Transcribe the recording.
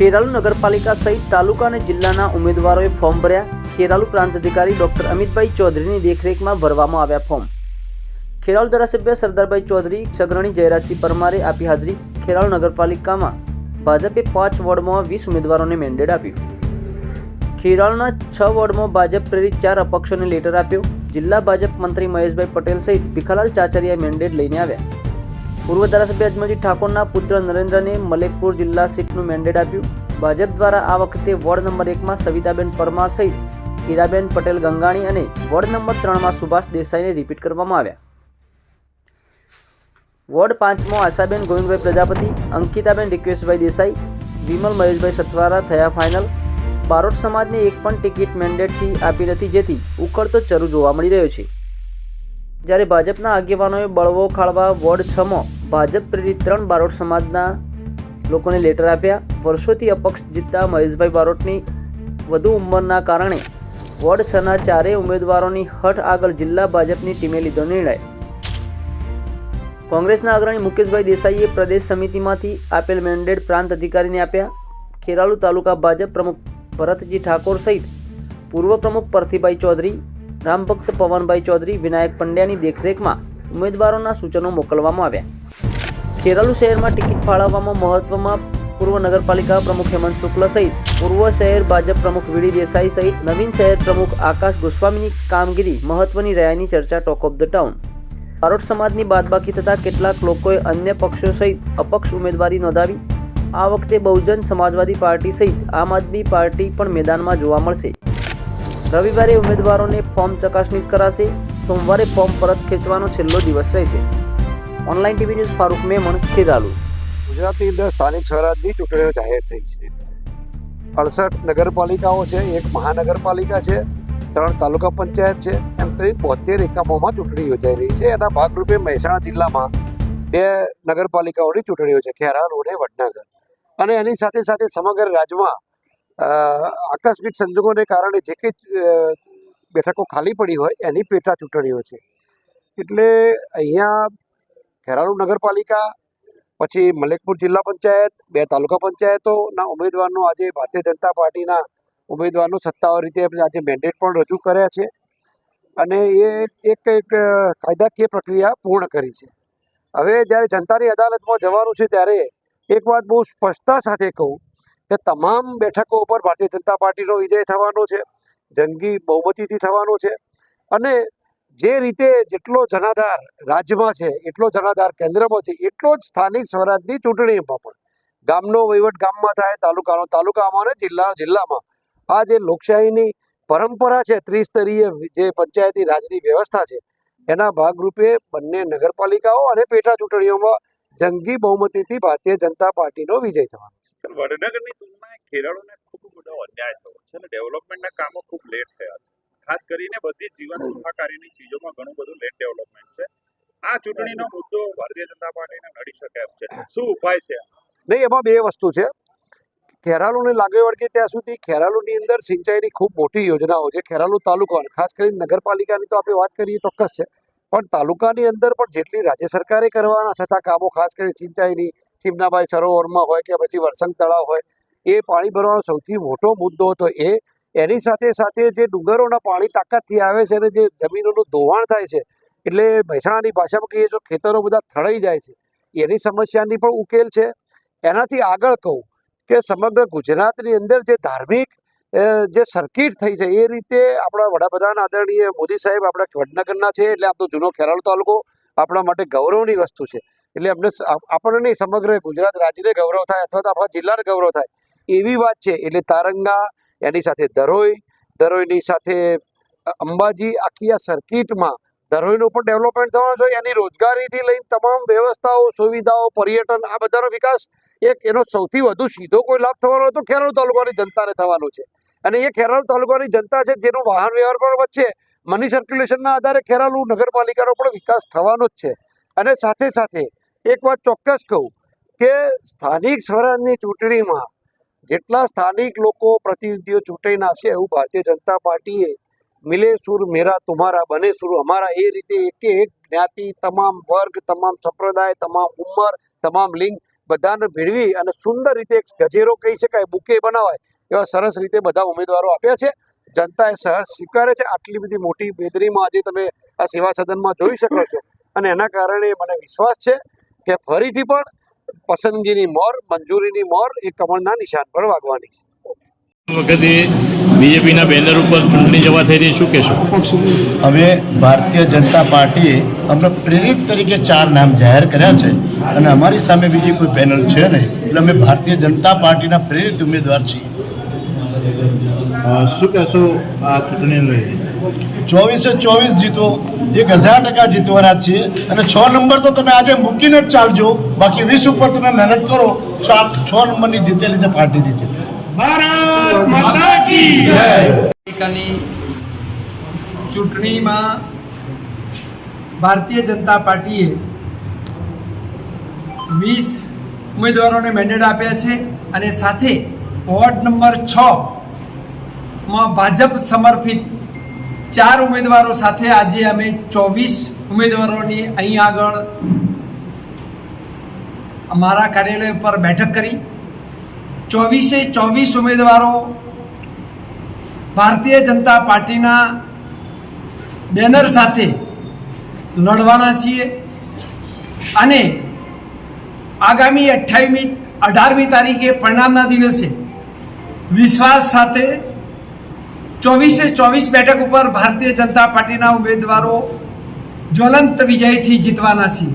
ખેરાલુ નગરપાલિકા સહિત તાલુકા અને જિલ્લાના ઉમેદવારોએ ફોર્મ ભર્યા. ખેરાલુ પ્રાંત અધિકારી ડોક્ટર અમિતભાઈ ચૌધરીની દેખરેખમાં ભરવામાં આવ્યા ફોર્મ. ખેરાલુ ધારાસભ્ય સરદારભાઈ ચૌધરી, સગ્રણી જયરાજસિંહ પરમારે આપી હાજરી. ખેરાલુ નગરપાલિકામાં ભાજપે પાંચ વોર્ડમાં વીસ ઉમેદવારોને મેન્ડેટ આપ્યું. ખેરાલુના છ વોર્ડમાં ભાજપ પ્રેરિત ચાર અપક્ષોને લેટર આપ્યો. જિલ્લા ભાજપ મંત્રી મહેશભાઈ પટેલ સહિત ભીખાલાલ ચાચરિયા મેન્ડેટ લઈને આવ્યા. પૂર્વ ધારાસભ્ય અજમલજી ઠાકોરના પુત્ર નરેન્દ્રને મલેકપુર જિલ્લા સીટનું મેન્ડેટ આપ્યું. ભાજપ દ્વારા આ વખતે વોર્ડ નંબર એકમાં સવિતાબેન પરમાર સહિત હીરાબેન પટેલ ગંગાણી અને વોર્ડ નંબર ત્રણમાં સુભાષ દેસાઈને રિપીટ કરવામાં આવ્યા. વોર્ડ પાંચમાં આશાબેન ગોવિંદભાઈ પ્રજાપતિ, અંકિતાબેન રિક્વેશભાઈ દેસાઈ, વિમલ મહેશભાઈ સથવારા થયા ફાઇનલ બારોટ સમાજને એક પણ ટિકિટ મેન્ડેટથી આપી નથી, જેથી ઉકળતો ચરુ જોવા મળી રહ્યો છે. જ્યારે ભાજપના આગેવાનોએ બળવો ખાળવા વોર્ડ છમાં, ભાજપ પ્રેરિત ત્રણ બારોટ સમાજના લોકોને લેટર આપ્યા. વર્ષોથી અપક્ષ જીતતા મહેશભાઈ બારોટની વધુ ઉંમરના કારણે વોર્ડ છના ચારેય ઉમેદવારોની હઠ આગળ જિલ્લા ભાજપની ટીમે લીધો નિર્ણય. કોંગ્રેસના અગ્રણી મુકેશભાઈ દેસાઈએ પ્રદેશ સમિતિમાંથી આપેલ મેન્ડેટ પ્રાંત અધિકારીને આપ્યા. ખેરાલુ તાલુકા ભાજપ પ્રમુખ ભરતજી ઠાકોર સહિત પૂર્વ પ્રમુખ પરથીભાઈ ચૌધરી રામભક્ત પવનભાઈ ચૌધરી, વિનાયક પંડ્યાની દેખરેખમાં ઉમેદવારોના સૂચનો મોકલવામાં આવ્યા. ખેરાલુ શહેરમાં ટિકિટ ફાળવવામાં મહત્વમાં પૂર્વ નગરપાલિકા પ્રમુખ હેમંત શુક્લ સહિત પૂર્વ શહેર ભાજપ પ્રમુખ વીડી દેસાઈ સહિત નવીન શહેર પ્રમુખ આકાશ ગોસ્વામીની કામગીરી મહત્વની રહ્યાની ચર્ચા talk of the town. Barot સમાજની બાદબાકી થતાં કેટલાક લોકોએ અન્ય પક્ષો સહિત અપક્ષ ઉમેદવારી નોંધાવી. આ વખતે બહુજન સમાજવાદી પાર્ટી સહિત આમ આદમી પાર્ટી પણ મેદાનમાં જોવા મળશે. રવિવારે ઉમેદવારોને ફોર્મ ચકાસણી કરાશે. સોમવારે ફોર્મ પરત ખેંચવાનો છેલ્લો દિવસ રહેશે. Online TV news Farooq Memon, Kheralu. ગુજરાતની અંદર સ્થાનિક સ્વરાજની ચૂંટણીઓ જાહેર થઈ છે. અડસઠ નગરપાલિકાઓ છે, એક મહાનગરપાલિકા છે, ત્રણ તાલુકા પંચાયત છે, એમ કરી બોતેર એકમોમાં ચૂંટણી યોજાઈ રહી છે. એના ભાગરૂપે મહેસાણા જિલ્લામાં બે નગરપાલિકાઓની ચૂંટણીઓ છે ખેરાલુ અને વડનગર. અને એની સાથે સાથે સમગ્ર રાજ્યમાં આકસ્મિક સંજોગોને કારણે જે કંઈ બેઠકો ખાલી પડી હોય એની પેટા ચૂંટણીઓ છે. એટલે અહીંયા ખેરાલુ નગરપાલિકા, પછી મલેકપુર જિલ્લા પંચાયત, બે તાલુકા પંચાયતોના ઉમેદવારનો આજે ભારતીય જનતા પાર્ટીના ઉમેદવારનો સત્તાવાર રીતે આજે મેન્ડેટ પણ રજૂ કર્યા છે. અને એ એક એક કાયદાકીય પ્રક્રિયા પૂર્ણ કરી છે. હવે જ્યારે જનતાની અદાલતમાં જવાનું છે ત્યારે એક વાત બહુ સ્પષ્ટતા સાથે કહું કે તમામ બેઠકો ઉપર ભારતીય જનતા પાર્ટીનો વિજય થવાનો છે, જંગી બહુમતીથી થવાનો છે અને જે રીતે જેટલો જનાધાર રાજ્યમાં છે, એટલો જનાધાર કેન્દ્રમાં છે, એટલો જ સ્થાનિક સ્વરાજની ચૂંટણીમાં પણ. ગામનો વહીવટ ગામમાં થાય, તાલુકાનો તાલુકામાં અને જિલ્લાનો જિલ્લામાં. આ જે લોકશાહીની પરંપરા છે, ત્રિસ્તરીય જે પંચાયતી રાજની વ્યવસ્થા છે, એના ભાગરૂપે બંને નગરપાલિકાઓ અને પેટા ચૂંટણીઓમાં જંગી બહુમતીથી ભારતીય જનતા પાર્ટીનો વિજય થવાનો સર, વડનગરની તુલનાએ ખેરાળુને ખૂબ બધો અન્યાય થયો છે અને ડેવલપમેન્ટના કામો ખૂબ લેટ થયા છે. ખાસ કરીને બધી જીવન સુખાકારીની ચીજોમાં ઘણું બધું લેટ ડેવલપમેન્ટ છે. આ ચૂંટણીનો મુદ્દો ભારતીય જનતા પાર્ટીને નડી શકે એમ છે. શું ઉપાય છે? નહીં, એમાં બે વસ્તુ છે. ખેરાલુને લાગે વળગે ત્યાં સુધી ખેરાલુની અંદર સિંચાઈની ખૂબ મોટી યોજનાઓ છે. ખેરાલુ તાલુકો અને ખાસ કરીને નગરપાલિકાની તો આપણે વાત કરીએ ચોક્કસ છે. પણ તાલુકાની અંદર પણ જેટલી રાજ્ય સરકારે કરવાના થતા કામો, ખાસ કરીને સિંચાઈની, ચીમનાબાઈ સરોવરમાં હોય કે પછી વરસંગ તળાવ હોય, એ પાણી ભરવાનો સૌથી મોટો મુદ્દો હતો એ. એની સાથે સાથે જે ડુંગરોના પાણી તાકાતથી આવે છે અને જે જમીનોનું ધોવાણ થાય છે, એટલે મહેસાણાની ભાષામાં કહીએ તો ખેતરો બધા થળાઈ જાય છે. એની સમસ્યાની પણ ઉકેલ છે. એનાથી આગળ કહું કે સમગ્ર ગુજરાતની અંદર જે ધાર્મિક જે સર્કિટ થઈ છે, એ રીતે આપણા વડાપ્રધાન આદરણીય મોદી સાહેબ આપણા વડનગરના છે, એટલે આમ તો જૂનો ખેરાલુ તાલુકો આપણા માટે ગૌરવની વસ્તુ છે. એટલે અમને આપણને સમગ્ર ગુજરાત રાજ્યને ગૌરવ થાય અથવા તો આપણા જિલ્લાને ગૌરવ થાય, એવી વાત છે. એટલે તારંગા, એની સાથે ધરોઈ, ધરોઈની સાથે અંબાજી આખી આ સર્કિટમાં ધરોઈનું પણ ડેવલપમેન્ટ થવાનું છે. એની રોજગારીથી લઈને તમામ વ્યવસ્થાઓ, સુવિધાઓ, પર્યટન, આ બધાનો વિકાસ એક એનો સૌથી વધુ સીધો કોઈ લાભ થવાનો તો ખેરાલુ તાલુકાની જનતાને થવાનો છે. અને એ ખેરાલ તાલુકાની જનતા છે, જેનો વાહન વ્યવહાર પણ વચ્ચે મની સર્ક્યુલેશનના આધારે ખેરાલુ નગરપાલિકાનો પણ વિકાસ થવાનો જ છે. અને સાથે સાથે એક વાત ચોક્કસ કહું કે સ્થાનિક સ્વરાજની ચૂંટણીમાં જેટલા સ્થાનિક લોકો પ્રતિનિધિઓ ચૂંટાઈને આવશે એવું ભારતીય જનતા પાર્ટીએ મિલે સુર મેરા તુમારા બને સુર અમારા એ રીતે એક એક જ્ઞાતિ, તમામ વર્ગ, તમામ સંપ્રદાય, તમામ ઉંમર, તમામ લિંગ બધાને ભેળવી અને સુંદર રીતે એક ગજેરો કહી શકાય, બુકે બનાવાય. એવા સરસ રીતે બધા ઉમેદવારો આપ્યા છે. જનતાએ સહજ સ્વીકારે છે. આટલી બધી મોટી બેદરીમાં આજે તમે આ સેવા સદનમાં જોઈ શકો છો. અને એના કારણે મને વિશ્વાસ છે કે ફરીથી પણ પસંદગીની મોર મંજૂરીની મોર એ કમળના નિશાન પર વાગવાની છે. વખતે બીજેપીના બેનર ઉપર ચૂંટણી જવા થઈ રહી શું કહેશો? હવે ભારતીય જનતા પાર્ટીએ અમને પ્રેરિત તરીકે ચાર નામ જાહેર કર્યા છે અને અમારી સામે બીજી કોઈ પેનલ છે નહીં. એટલે અમે ભારતીય જનતા પાર્ટીના પ્રેરિત ઉમેદવાર છીએ. શું કહેશો? આ ચૂંટણી લઈને ચોવીસે ચોવીસ જીતો એક હજાર ટકા જીતવાના છીએ. અને છ નંબર તો તમે આજે મૂકીને જ ચાલજો. બાકી વીસ ઉપર તમે મહેનત કરો. છ છ નંબરની જીતેલી છે પાર્ટીની જીતે. ભારત માતા કી જય! ચૂંટણીમાં ભારતીય જનતા પાર્ટીએ વીસ ઉમેદવારોને મેન્ડેટ આપ્યા છે અને સાથે વોર્ડ નંબર છ માં ભાજપ સમર્પિત ચાર ઉમેદવારો સાથે આજે અમે ચોવીસ ઉમેદવારોની અહીં આગળ અમારા કાર્યાલય પર બેઠક કરી. ચોવીસે ચોવીસ ઉમેદવારો ભારતીય જનતા પાર્ટીના બેનર સાથે લડવાના છીએ અને આગામી અઠ્ઠાવીમી અઢારમી તારીખે પરિણામના દિવસે વિશ્વાસ સાથે ચોવીસે ચોવીસ બેઠક ઉપર ભારતીય જનતા પાર્ટીના ઉમેદવારો જ્વલંત વિજયથી જીતવાના કી